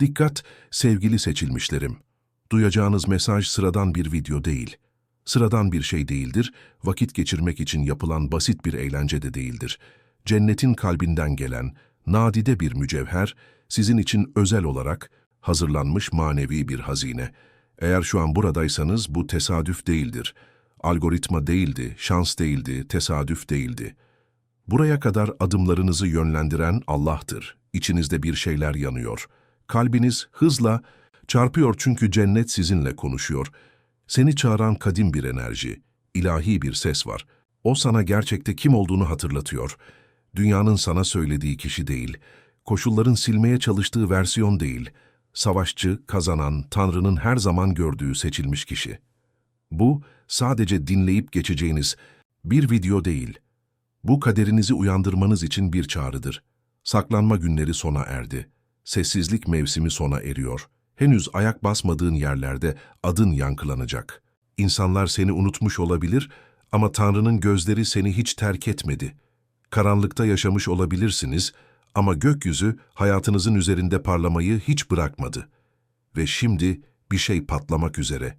Dikkat sevgili seçilmişlerim. Duyacağınız mesaj sıradan bir video değil. Sıradan bir şey değildir, vakit geçirmek için yapılan basit bir eğlence de değildir. Cennetin kalbinden gelen, nadide bir mücevher, sizin için özel olarak hazırlanmış manevi bir hazine. Eğer şu an buradaysanız bu tesadüf değildir. Algoritma değildi, şans değildi, tesadüf değildi. Buraya kadar adımlarınızı yönlendiren Allah'tır. İçinizde bir şeyler yanıyor. Kalbiniz hızla çarpıyor çünkü cennet sizinle konuşuyor. Seni çağıran kadim bir enerji, ilahi bir ses var. O sana gerçekte kim olduğunu hatırlatıyor. Dünyanın sana söylediği kişi değil, koşulların silmeye çalıştığı versiyon değil, savaşçı, kazanan, Tanrı'nın her zaman gördüğü seçilmiş kişi. Bu, sadece dinleyip geçeceğiniz bir video değil. Bu kaderinizi uyandırmanız için bir çağrıdır. Saklanma günleri sona erdi. Sessizlik mevsimi sona eriyor. Henüz ayak basmadığın yerlerde adın yankılanacak. İnsanlar seni unutmuş olabilir ama Tanrı'nın gözleri seni hiç terk etmedi. Karanlıkta yaşamış olabilirsiniz ama gökyüzü hayatınızın üzerinde parlamayı hiç bırakmadı. Ve şimdi bir şey patlamak üzere.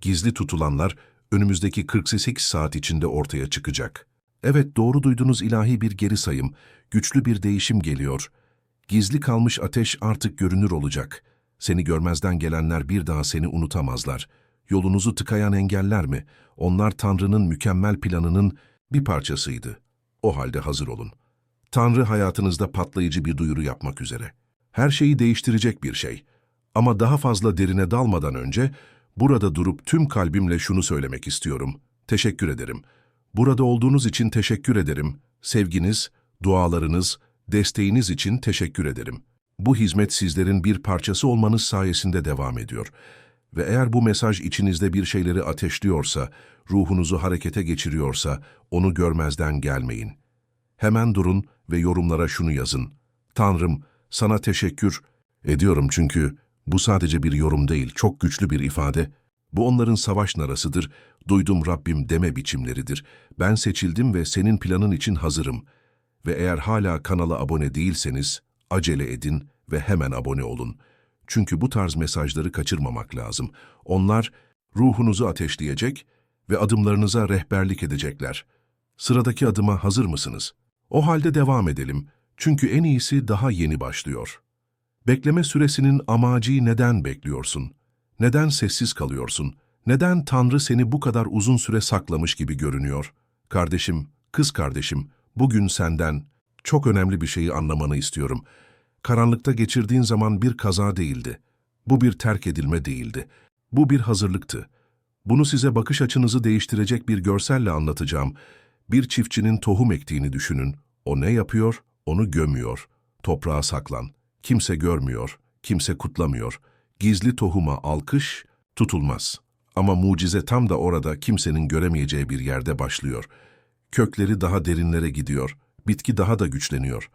Gizli tutulanlar önümüzdeki 48 saat içinde ortaya çıkacak. Evet doğru duydunuz ilahi bir geri sayım, güçlü bir değişim geliyor. Gizli kalmış ateş artık görünür olacak. Seni görmezden gelenler bir daha seni unutamazlar. Yolunuzu tıkayan engeller mi? Onlar Tanrı'nın mükemmel planının bir parçasıydı. O halde hazır olun. Tanrı hayatınızda patlayıcı bir duyuru yapmak üzere. Her şeyi değiştirecek bir şey. Ama daha fazla derine dalmadan önce burada durup tüm kalbimle şunu söylemek istiyorum. Teşekkür ederim. Burada olduğunuz için teşekkür ederim. Sevginiz, dualarınız, desteğiniz için teşekkür ederim. Bu hizmet sizlerin bir parçası olmanız sayesinde devam ediyor. Ve eğer bu mesaj içinizde bir şeyleri ateşliyorsa, ruhunuzu harekete geçiriyorsa, onu görmezden gelmeyin. Hemen durun ve yorumlara şunu yazın. Tanrım, sana teşekkür ediyorum çünkü bu sadece bir yorum değil, çok güçlü bir ifade. Bu onların savaş narasıdır, duydum Rabbim deme biçimleridir. Ben seçildim ve senin planın için hazırım. Ve eğer hala kanala abone değilseniz, acele edin ve hemen abone olun. Çünkü bu tarz mesajları kaçırmamak lazım. Onlar ruhunuzu ateşleyecek ve adımlarınıza rehberlik edecekler. Sıradaki adıma hazır mısınız? O halde devam edelim. Çünkü en iyisi daha yeni başlıyor. Bekleme süresinin amacı neden bekliyorsun? Neden sessiz kalıyorsun? Neden Tanrı seni bu kadar uzun süre saklamış gibi görünüyor? Kardeşim, kız kardeşim, bugün senden çok önemli bir şeyi anlamanı istiyorum. Karanlıkta geçirdiğin zaman bir kaza değildi. Bu bir terk edilme değildi. Bu bir hazırlıktı. Bunu size bakış açınızı değiştirecek bir görselle anlatacağım. Bir çiftçinin tohum ektiğini düşünün. O ne yapıyor? Onu gömüyor. Toprağa saklan. Kimse görmüyor, kimse kutlamıyor. Gizli tohuma alkış tutulmaz. Ama mucize tam da orada kimsenin göremeyeceği bir yerde başlıyor. Kökleri daha derinlere gidiyor, bitki daha da güçleniyor.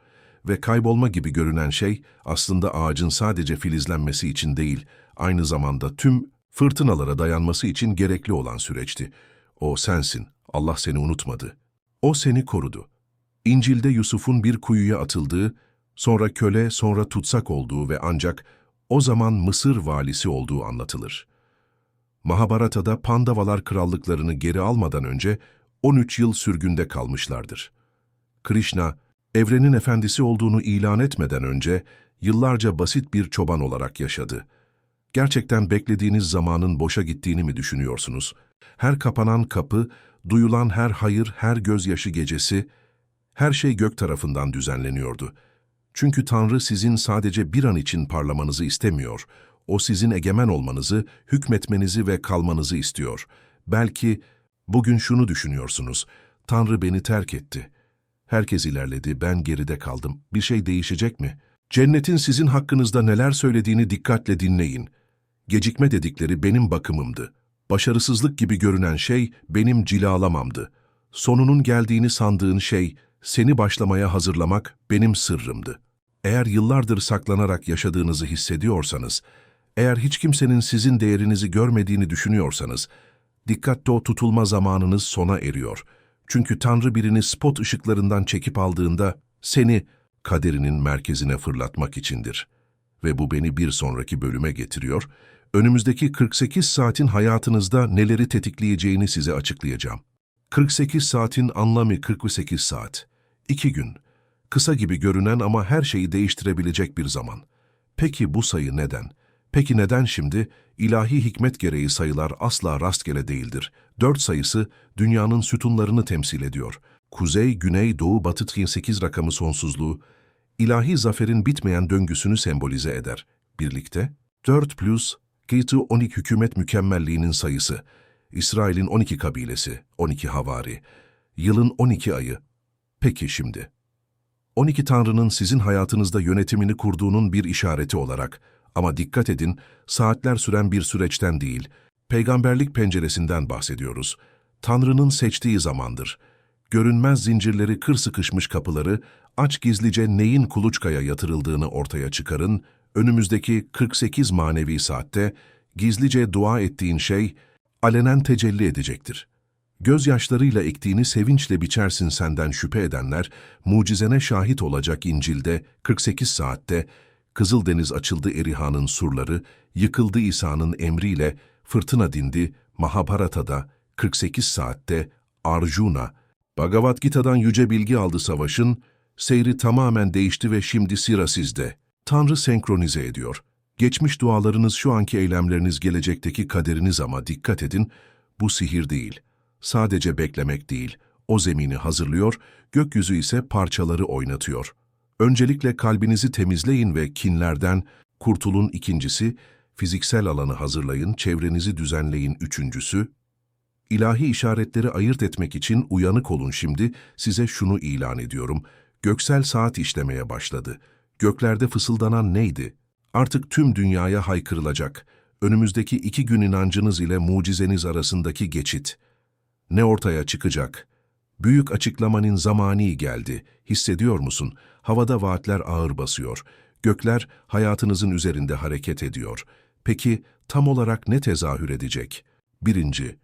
Ve kaybolma gibi görünen şey aslında ağacın sadece filizlenmesi için değil, aynı zamanda tüm fırtınalara dayanması için gerekli olan süreçti. O sensin, Allah seni unutmadı. O seni korudu. İncil'de Yusuf'un bir kuyuya atıldığı, sonra köle, sonra tutsak olduğu ve ancak o zaman Mısır valisi olduğu anlatılır. Mahabharata'da Pandavalar krallıklarını geri almadan önce 13 yıl sürgünde kalmışlardır. Krishna, evrenin efendisi olduğunu ilan etmeden önce yıllarca basit bir çoban olarak yaşadı. Gerçekten beklediğiniz zamanın boşa gittiğini mi düşünüyorsunuz? Her kapanan kapı, duyulan her hayır, her gözyaşı gecesi, her şey gök tarafından düzenleniyordu. Çünkü Tanrı sizin sadece bir an için parlamanızı istemiyor. O sizin egemen olmanızı, hükmetmenizi ve kalmanızı istiyor. Belki bugün şunu düşünüyorsunuz. Tanrı beni terk etti. Herkes ilerledi, ben geride kaldım. Bir şey değişecek mi? Cennetin sizin hakkınızda neler söylediğini dikkatle dinleyin. Gecikme dedikleri benim bakımımdı. Başarısızlık gibi görünen şey benim cilalamamdı. Sonunun geldiğini sandığın şey, seni başlamaya hazırlamak benim sırrımdı. Eğer yıllardır saklanarak yaşadığınızı hissediyorsanız, eğer hiç kimsenin sizin değerinizi görmediğini düşünüyorsanız, dikkatte o tutulma zamanınız sona eriyor. Çünkü Tanrı birini spot ışıklarından çekip aldığında seni kaderinin merkezine fırlatmak içindir. Ve bu beni bir sonraki bölüme getiriyor. Önümüzdeki 48 saatin hayatınızda neleri tetikleyeceğini size açıklayacağım. 48 saatin anlamı 48 saat. 2 gün. Kısa gibi görünen ama her şeyi değiştirebilecek bir zaman. Peki bu sayı neden? Peki neden şimdi? İlahi hikmet gereği sayılar asla rastgele değildir. Dört sayısı dünyanın sütunlarını temsil ediyor. Kuzey, güney, doğu, batı 8 rakamı sonsuzluğu, ilahi zaferin bitmeyen döngüsünü sembolize eder. Birlikte 4 plus Kıytı 12 hükümet mükemmelliğinin sayısı, İsrail'in 12 kabilesi, 12 havari, yılın 12 ayı. Peki şimdi, 12 Tanrı'nın sizin hayatınızda yönetimini kurduğunun bir işareti olarak ama dikkat edin, saatler süren bir süreçten değil, peygamberlik penceresinden bahsediyoruz. Tanrı'nın seçtiği zamandır. Görünmez zincirleri kır sıkışmış kapıları, aç gizlice neyin kuluçkaya yatırıldığını ortaya çıkarın, önümüzdeki 48 manevi saatte gizlice dua ettiğin şey alenen tecelli edecektir. Gözyaşlarıyla ektiğini sevinçle biçersin senden şüphe edenler, mucizene şahit olacak İncil'de 48 saatte Kızıldeniz açıldı Eriha'nın surları, yıkıldı İsa'nın emriyle, fırtına dindi, Mahabharata'da 48 saatte Arjuna, Bhagavad Gita'dan yüce bilgi aldı savaşın, seyri tamamen değişti ve şimdi sıra sizde. Tanrı senkronize ediyor. Geçmiş dualarınız şu anki eylemleriniz gelecekteki kaderiniz ama dikkat edin, bu sihir değil. Sadece beklemek değil, o zemini hazırlıyor, gökyüzü ise parçaları oynatıyor. Öncelikle kalbinizi temizleyin ve kinlerden kurtulun ikincisi, fiziksel alanı hazırlayın, çevrenizi düzenleyin üçüncüsü, İlahi işaretleri ayırt etmek için uyanık olun şimdi, size şunu ilan ediyorum. Göksel saat işlemeye başladı. Göklerde fısıldanan neydi? Artık tüm dünyaya haykırılacak. Önümüzdeki iki gün inancınız ile mucizeniz arasındaki geçit. Ne ortaya çıkacak? Büyük açıklamanın zamanı geldi. Hissediyor musun? Havada vaatler ağır basıyor. Gökler hayatınızın üzerinde hareket ediyor. Peki tam olarak ne tezahür edecek? Birinci,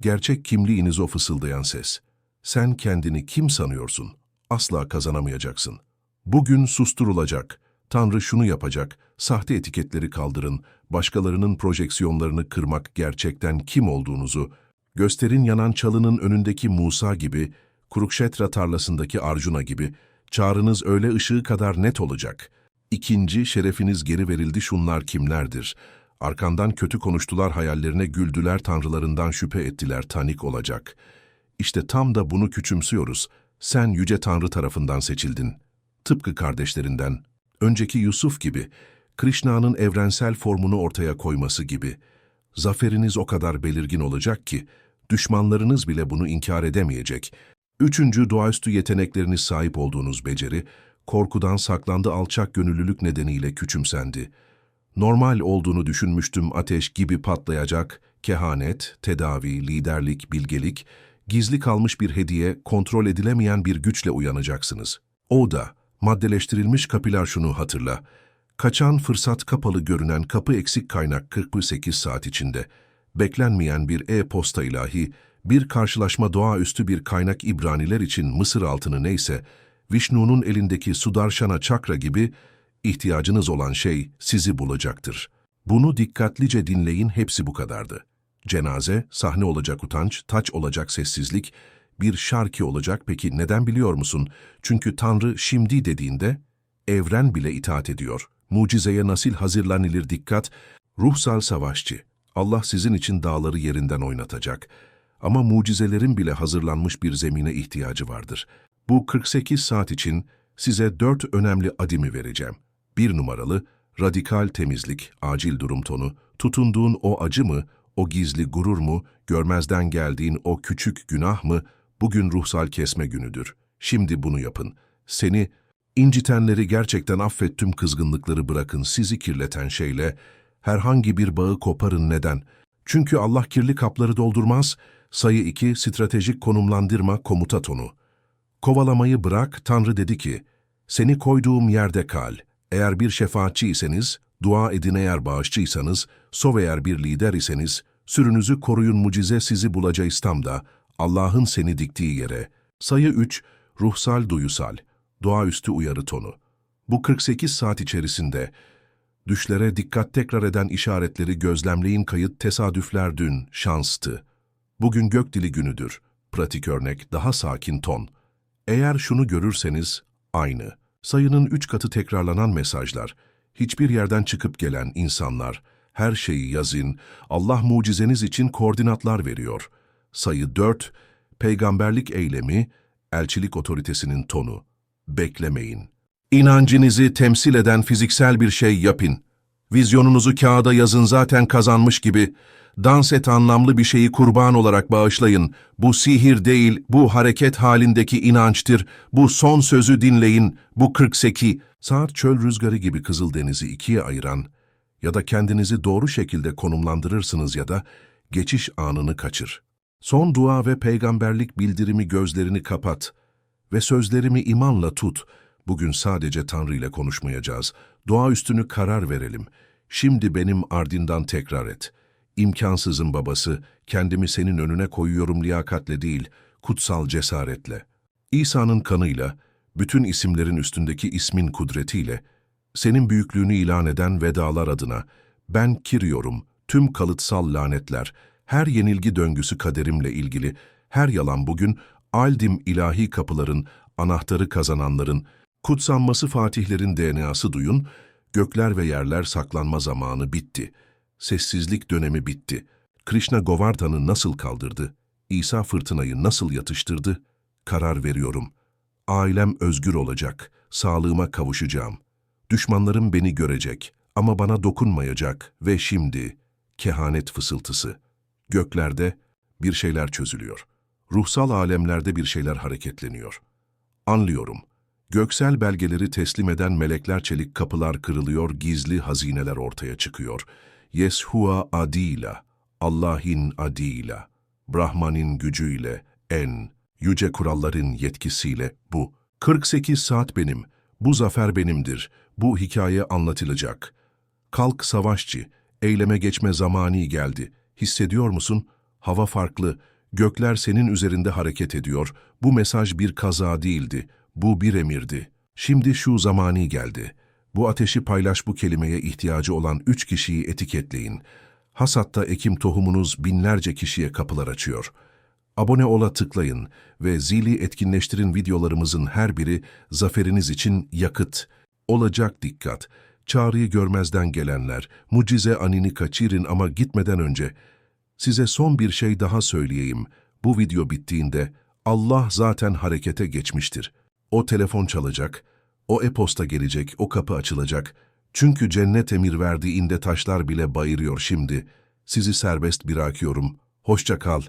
gerçek kimliğiniz o fısıldayan ses. Sen kendini kim sanıyorsun? Asla kazanamayacaksın. Bugün susturulacak. Tanrı şunu yapacak. Sahte etiketleri kaldırın. Başkalarının projeksiyonlarını kırmak gerçekten kim olduğunuzu, gösterin yanan çalının önündeki Musa gibi, Kurukşetra tarlasındaki Arjuna gibi, çağrınız öyle ışığı kadar net olacak. İkinci, şerefiniz geri verildi şunlar kimlerdir? Arkandan kötü konuştular hayallerine güldüler tanrılarından şüphe ettiler tanik olacak. İşte tam da bunu küçümsüyoruz. Sen yüce tanrı tarafından seçildin. Tıpkı kardeşlerinden, önceki Yusuf gibi, Krishna'nın evrensel formunu ortaya koyması gibi. Zaferiniz o kadar belirgin olacak ki, düşmanlarınız bile bunu inkar edemeyecek. Üçüncü doğaüstü yetenekleriniz sahip olduğunuz beceri, korkudan saklandı alçak gönüllülük nedeniyle küçümsendi. Normal olduğunu düşünmüştüm ateş gibi patlayacak, kehanet, tedavi, liderlik, bilgelik, gizli kalmış bir hediye, kontrol edilemeyen bir güçle uyanacaksınız. O da, maddeleştirilmiş kapiler şunu hatırla, kaçan fırsat kapalı görünen kapı eksik kaynak 48 saat içinde, beklenmeyen bir e-posta ilahi, bir karşılaşma doğaüstü bir kaynak İbraniler için Mısır altını neyse, Vishnu'nun elindeki Sudarshana çakra gibi ihtiyacınız olan şey sizi bulacaktır. Bunu dikkatlice dinleyin hepsi bu kadardı. Cenaze, sahne olacak utanç, taç olacak sessizlik, bir şarkı olacak peki neden biliyor musun? Çünkü Tanrı şimdi dediğinde evren bile itaat ediyor. Mucizeye nasıl hazırlanılır dikkat, ruhsal savaşçı. Allah sizin için dağları yerinden oynatacak. Ama mucizelerin bile hazırlanmış bir zemine ihtiyacı vardır. Bu 48 saat için size dört önemli adimi vereceğim. Bir numaralı, radikal temizlik, acil durum tonu, tutunduğun o acı mı, o gizli gurur mu, görmezden geldiğin o küçük günah mı, bugün ruhsal kesme günüdür. Şimdi bunu yapın. Seni, incitenleri gerçekten affet tüm kızgınlıkları bırakın sizi kirleten şeyle, herhangi bir bağı koparın neden? Çünkü Allah kirli kapları doldurmaz. Sayı 2, stratejik konumlandırma komuta tonu. Kovalamayı bırak, Tanrı dedi ki, seni koyduğum yerde kal. Eğer bir şefaatçiyseniz, dua edin eğer bağışçıysanız, sov eğer bir lider iseniz, sürünüzü koruyun mucize sizi bulacağız tam da, Allah'ın seni diktiği yere. Sayı 3, ruhsal duyusal, doğaüstü uyarı tonu. Bu 48 saat içerisinde, Düşlere dikkat tekrar eden işaretleri gözlemleyin kayıt tesadüfler dün, şanstı. Bugün gökdili günüdür. Pratik örnek, daha sakin ton. Eğer şunu görürseniz, aynı. Sayının üç katı tekrarlanan mesajlar, hiçbir yerden çıkıp gelen insanlar, her şeyi yazın, Allah mucizeniz için koordinatlar veriyor. Sayı 4, peygamberlik eylemi, elçilik otoritesinin tonu. Beklemeyin. İnancınızı temsil eden fiziksel bir şey yapın. Vizyonunuzu kağıda yazın zaten kazanmış gibi. Dans et anlamlı bir şeyi kurban olarak bağışlayın. Bu sihir değil, bu hareket halindeki inançtır. Bu son sözü dinleyin. Bu 48. Saat çöl rüzgarı gibi Kızıldeniz'i ikiye ayıran ya da kendinizi doğru şekilde konumlandırırsınız ya da geçiş anını kaçır. Son dua ve peygamberlik bildirimi gözlerini kapat ve sözlerimi imanla tut. Bugün sadece Tanrı ile konuşmayacağız. Dua üstünü karar verelim. Şimdi benim ardından tekrar et. İmkansızın babası, kendimi senin önüne koyuyorum liyakatle değil, kutsal cesaretle. İsa'nın kanıyla, bütün isimlerin üstündeki ismin kudretiyle, senin büyüklüğünü ilan eden vedalar adına, ben kiriyorum tüm kalıtsal lanetler, her yenilgi döngüsü kaderimle ilgili, her yalan bugün, aldim ilahi kapıların, anahtarı kazananların, kutsanması fatihlerin DNA'sı duyun, gökler ve yerler saklanma zamanı bitti. Sessizlik dönemi bitti. Krishna Govardhan'ı nasıl kaldırdı? İsa fırtınayı nasıl yatıştırdı? Karar veriyorum. Ailem özgür olacak, sağlığıma kavuşacağım. Düşmanlarım beni görecek ama bana dokunmayacak ve şimdi kehanet fısıltısı. Göklerde bir şeyler çözülüyor. Ruhsal alemlerde bir şeyler hareketleniyor. Anlıyorum. Göksel belgeleri teslim eden melekler çelik kapılar kırılıyor, gizli hazineler ortaya çıkıyor. Yeshua adıyla, Allah'in adıyla, Brahman'in gücüyle, en, yüce kuralların yetkisiyle bu. 48 saat benim, bu zafer benimdir, bu hikaye anlatılacak. Kalk savaşçı, eyleme geçme zamanı geldi. Hissediyor musun? Hava farklı, gökler senin üzerinde hareket ediyor. Bu mesaj bir kaza değildi, bu bir emirdi. Şimdi şu zamanı geldi. Bu ateşi paylaş bu kelimeye ihtiyacı olan üç kişiyi etiketleyin. Hasatta ekim tohumunuz binlerce kişiye kapılar açıyor. Abone ola tıklayın ve zili etkinleştirin videolarımızın her biri zaferiniz için yakıt. Olacak dikkat. Çağrıyı görmezden gelenler, mucize anini kaçırın ama gitmeden önce size son bir şey daha söyleyeyim. Bu video bittiğinde Allah zaten harekete geçmiştir. O telefon çalacak, o e-posta gelecek, o kapı açılacak. Çünkü cennet emir verdiğinde taşlar bile bayırıyor şimdi. Sizi serbest bırakıyorum. Hoşça kal.